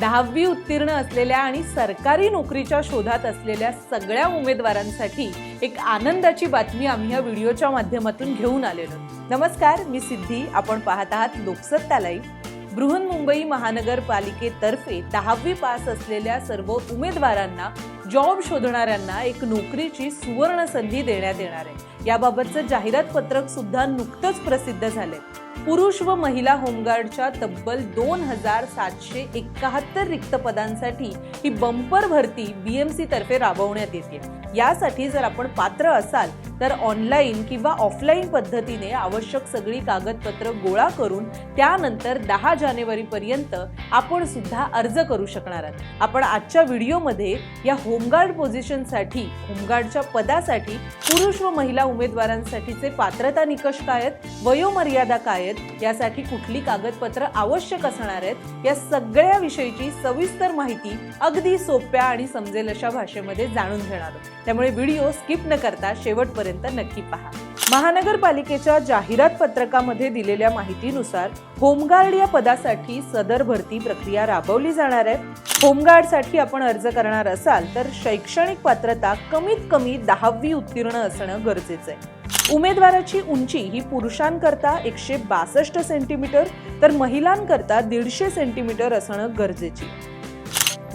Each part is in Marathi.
दहावी उत्तीर्ण असलेल्या आणि सरकारी नोकरीच्या शोधात असलेल्या सगळ्या उमेदवारांसाठी एक आनंदाची बातमी आम्ही या व्हिडिओच्या माध्यमातून घेऊन आलेलो नमस्कार मी सिद्धी. आपण पाहत आहात लोकसत्ता लाईव्ह. बृहन्मुंबई महानगरपालिकेतर्फे दहावी पास असलेल्या सर्व उमेदवारांना जॉब शोधणाऱ्यांना एक नोकरीची सुवर्ण संधी देण्यात येणार आहे. याबाबतचं जाहिरात पत्रक सुद्धा नुकतंच प्रसिद्ध झालंय. पुरुष व महिला होमगार्डच्या तब्बल दोन हजार सातशे एकाहत्तर रिक्त पदांसाठी ही बंपर भरती बीएमसी तर्फे राबवण्यात येते. यासाठी जर आपण पात्र असाल तर ऑनलाईन किंवा ऑफलाईन पद्धतीने आवश्यक सगळी कागदपत्र गोळा करून त्यानंतर दहा जानेवारी पर्यंत आपण सुद्धा अर्ज करू शकणार आहात. आपण आजच्या व्हिडिओमध्ये या होमगार्ड पोझिशनसाठी होमगार्डच्या पदासाठी पुरुष व महिला उमेदवारांसाठीचे पात्रता निकष काय आहेत वयोमर्यादा काय आहेत यासाठी कुठली कागदपत्र आवश्यक असणार आहेत या सगळ्या विषयीची सविस्तर माहिती अगदी सोप्या आणि समजेल अशा भाषेमध्ये जाणून घेणार आहोत. त्यामुळे व्हिडिओ स्किप न करता शेवटपर्यंत नक्की पहा. महानगरपालिकेच्या जाहिरात पत्रकामध्ये दिलेल्या माहितीनुसार होमगार्ड या पदासाठी सदर भरती प्रक्रिया राबवली जाणार आहे. होमगार्डसाठी आपण अर्ज करणार असाल तर शैक्षणिक पात्रता कमीत कमी दहावी उत्तीर्ण असणं गरजेचं आहे. उमेदवाराची उंची ही पुरुषांकरता एकशे बासष्ट सेंटीमीटर तर महिलांकरता दीडशे सेंटीमीटर असणं गरजेची.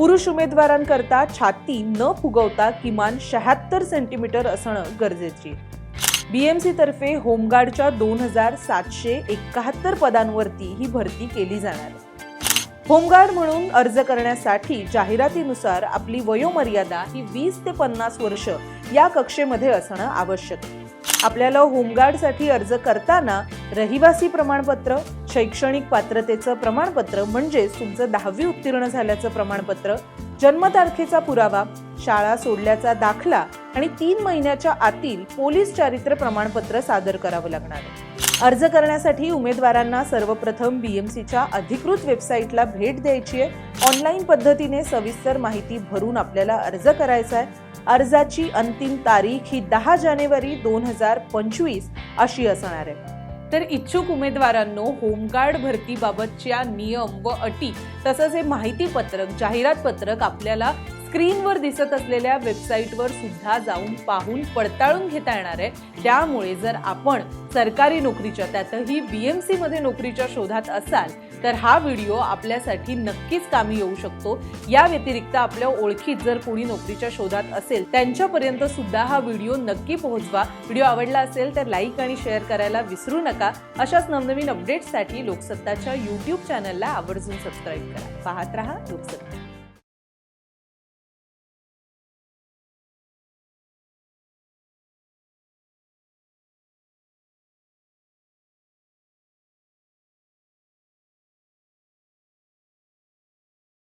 पुरुष उमेदवारांकरता छाती न फुगवता किमान शहात्तर सेंटीमीटर असणं गरजेचे. बीएमसी तर्फे होमगार्डच्या दोन हजार सातशे एकाहत्तर पदांवरती ही भरती केली जाणार. होमगार्ड म्हणून अर्ज करण्यासाठी जाहिरातीनुसार आपली वयोमर्यादा ही वीस ते पन्नास वर्ष या कक्षेमध्ये असणं आवश्यक. आहे आपल्याला होमगार्डसाठी अर्ज करताना रहिवासी प्रमाणपत्र शैक्षणिक पात्रतेचं प्रमाणपत्र म्हणजेच तुमचं दहावी उत्तीर्ण झाल्याचं प्रमाणपत्र जन्मतारखेचा पुरावा शाळा सोडल्याचा दाखला आणि तीन महिन्याच्या आतील पोलीस चारित्र्य प्रमाणपत्र सादर करावं लागणार आहे. अर्ज करण्यासाठी उमेदवारांना सर्वप्रथम बीएमसीच्या अधिकृत वेबसाईटला भेट द्यायची आहे. ऑनलाईन पद्धतीने सविस्तर माहिती भरून आपल्याला अर्ज करायचा आहे. अर्जाची अंतिम तारीख ही दहा जानेवारी दोन हजार पंचवीस अशी असणार आहे. तर इच्छुक उमेदवारांनो होमगार्ड भरतीबाबतच्या नियम व अटी तसंच हे माहिती पत्रक जाहिरात पत्रक आपल्याला स्क्रीनवर दिसत असलेल्या वेबसाईटवर सुद्धा जाऊन पाहून पडताळून घेता येणार आहे. त्यामुळे जर आपण सरकारी नोकरीच्या त्यातही बी एम सीमध्ये नोकरीच्या शोधात असाल तर हा व्हिडिओ आपल्यासाठी नक्कीच कामी येऊ शकतो. या व्यतिरिक्त आपल्या ओळखीत जर कोणी नोकरीच्या शोधात असेल त्यांच्यापर्यंत सुद्धा हा व्हिडिओ नक्की पोहोचवा. व्हिडिओ आवडला असेल तर लाईक आणि शेअर करायला विसरू नका. अशाच नवनवीन अपडेट्ससाठी लोकसत्ताच्या युट्यूब चॅनलला आवर्जून सबस्क्राईब करा. पाहत रहा लोकसत्ता.